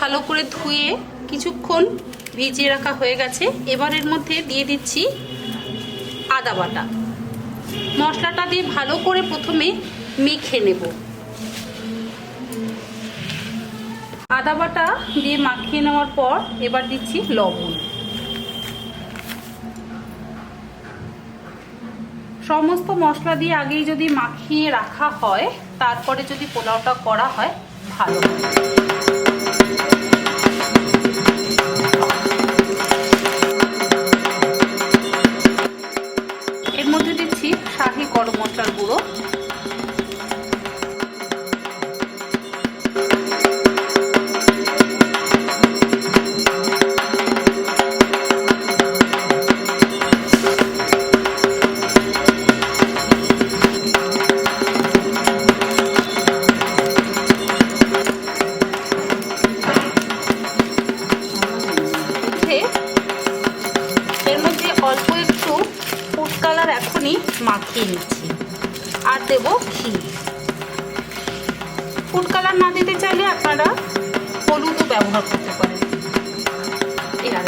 ভালো করে ধুয়ে কিছুক্ষণ ভিজিয়ে রাখা হয়ে গেছে। এবার এর মধ্যে দিয়ে দিচ্ছি আদা বাটা। মশলাটা দিয়ে ভালো করে প্রথমে মেখে নেব। আদা বাটা দিয়ে মাখিয়ে নেওয়ার পর এবার দিচ্ছি লবণ। সমস্ত মশলা দিয়ে আগেই যদি মাখিয়ে রাখা হয়, তারপরে যদি পোলাওটা করা হয়, ভালো। হয় মধ্যে, এর মধ্যে অল্প একটু ফুড কালার এখনই মাখিয়ে নিচ্ছি। আর দেব ঘি। ফুড কালার না দিতে চাইলে আপনারা হলুদও ব্যবহার করতে পারেন। এই আর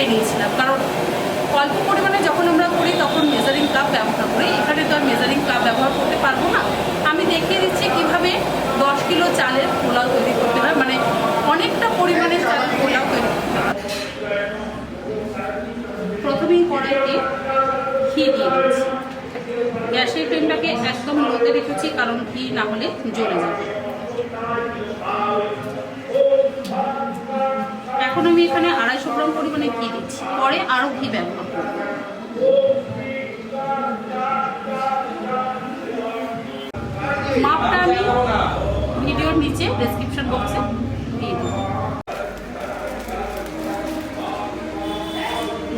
মেপে নিয়েছিলাম। কারণ অল্প পরিমাণে যখন আমরা করি, তখন মেজারিং কাপ ব্যবহার করি। এখানে তো আর মেজারিং কাপ ব্যবহার করতে পারব না। আমি দেখিয়ে দিচ্ছি কীভাবে দশ কিলো চালের পোলাও তৈরি করতে হয়। মানে অনেকটা পরিমাণে চালের পোলাও তৈরি প্রথমেই কড়াইতে ঘি দিয়ে দিচ্ছি। গ্যাসের ফ্লেমটাকে একদম লোতে রেখেছি, কারণ ঘি না হলে জ্বলে যাবে। এখন আমি এখানে আড়াইশো গ্রাম পরিমাণে ঘি দিচ্ছি। পরে আরও ঘি ব্যবহার মাপটা আমি ভিডিওর নিচে ডেসক্রিপশন বক্সে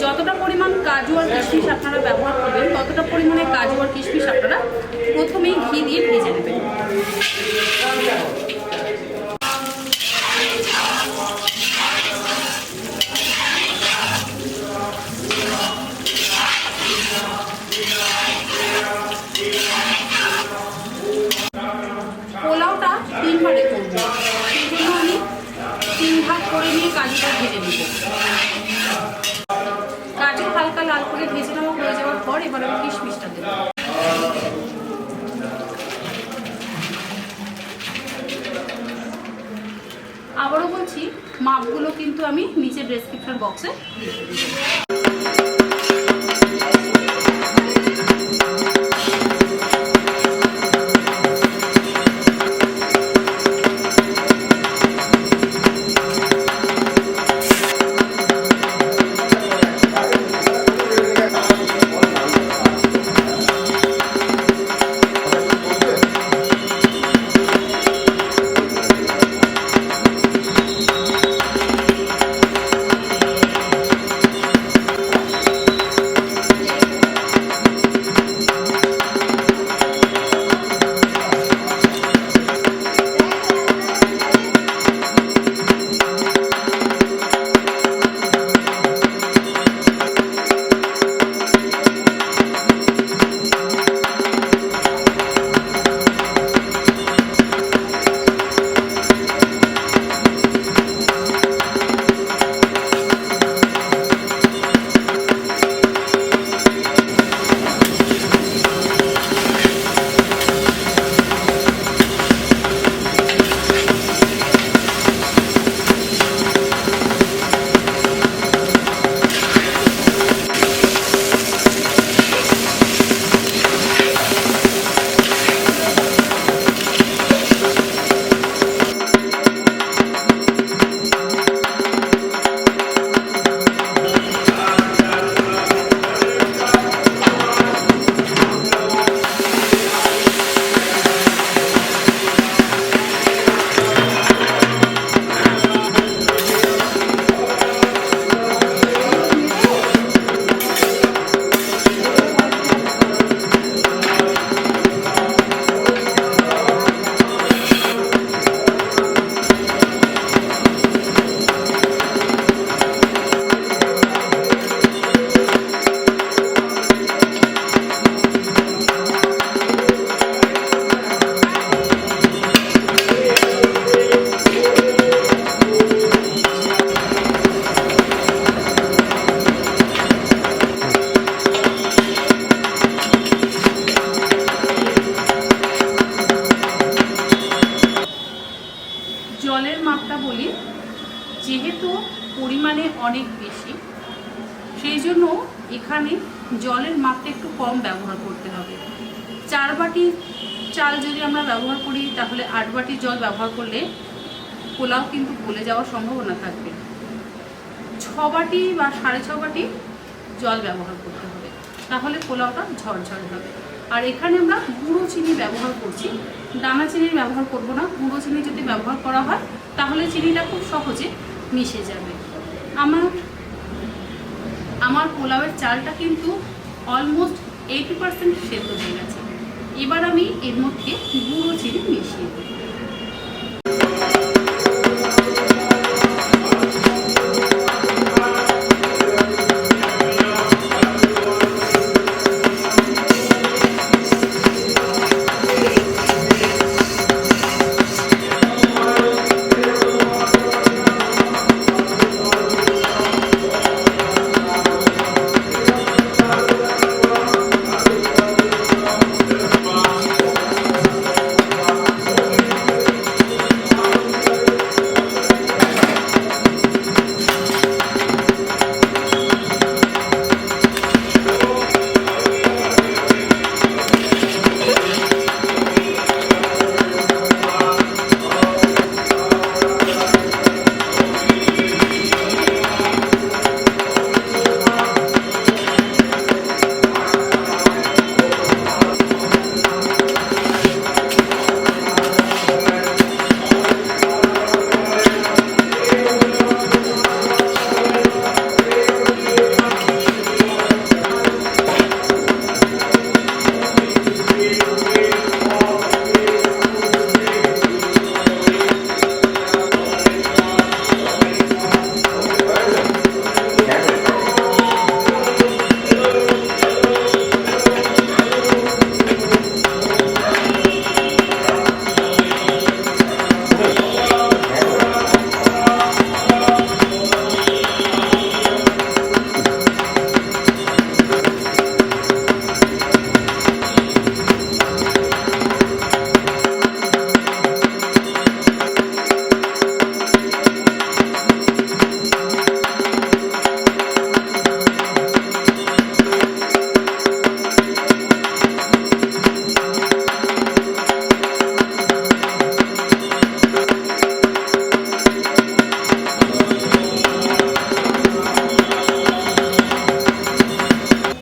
যতটা পরিমাণ কাজু আর কিশমিশ আপনারা ব্যবহার করবেন, ততটা পরিমাণে কাজু আর কিশমিশ আপনারা প্রথমেই ঘি দিয়ে ভেজে নেবেন পোলাওটা তিন ভাগে করব সেই জন্য আমি তিন ভাগ করে নিয়ে কাজুটা ভেজে নেব কাজু হালকা লাল করে ভেজে নেওয়া হয়ে যাওয়ার পর এবার আমি কিশমিশটা দেবো। আবারও বলছি মাপগুলো কিন্তু আমি নিচে ডেসক্রিপশন বক্সে দিয়ে দেবো এখানে জলের মাত্রা একটু কম ব্যবহার করতে হবে। চার বাটি চাল যদি আমরা ব্যবহার করি, তাহলে আট বাটি জল ব্যবহার করলে পোলাও কিন্তু গলে যাওয়ার সম্ভাবনা থাকবে। ছ বাটি বা সাড়ে ছ বাটি জল ব্যবহার করতে হবে, তাহলে পোলাওটা ঝরঝরে হবে। আর এখানে আমরা গুঁড়ো চিনি ব্যবহার করছি। দানা চিনির ব্যবহার করব না, গুঁড়ো চিনি যদি ব্যবহার করা হয়, তাহলে চিনিটা খুব সহজে মিশে যাবে। আমার আমার পোলাওয়ের চালটা কিন্তু অলমোস্ট এইটি পার্সেন্ট সেদ্ধ হয়ে গেছে। এবার আমি এর মধ্যে গুঁড়ো চিনি মিশিয়ে দেবো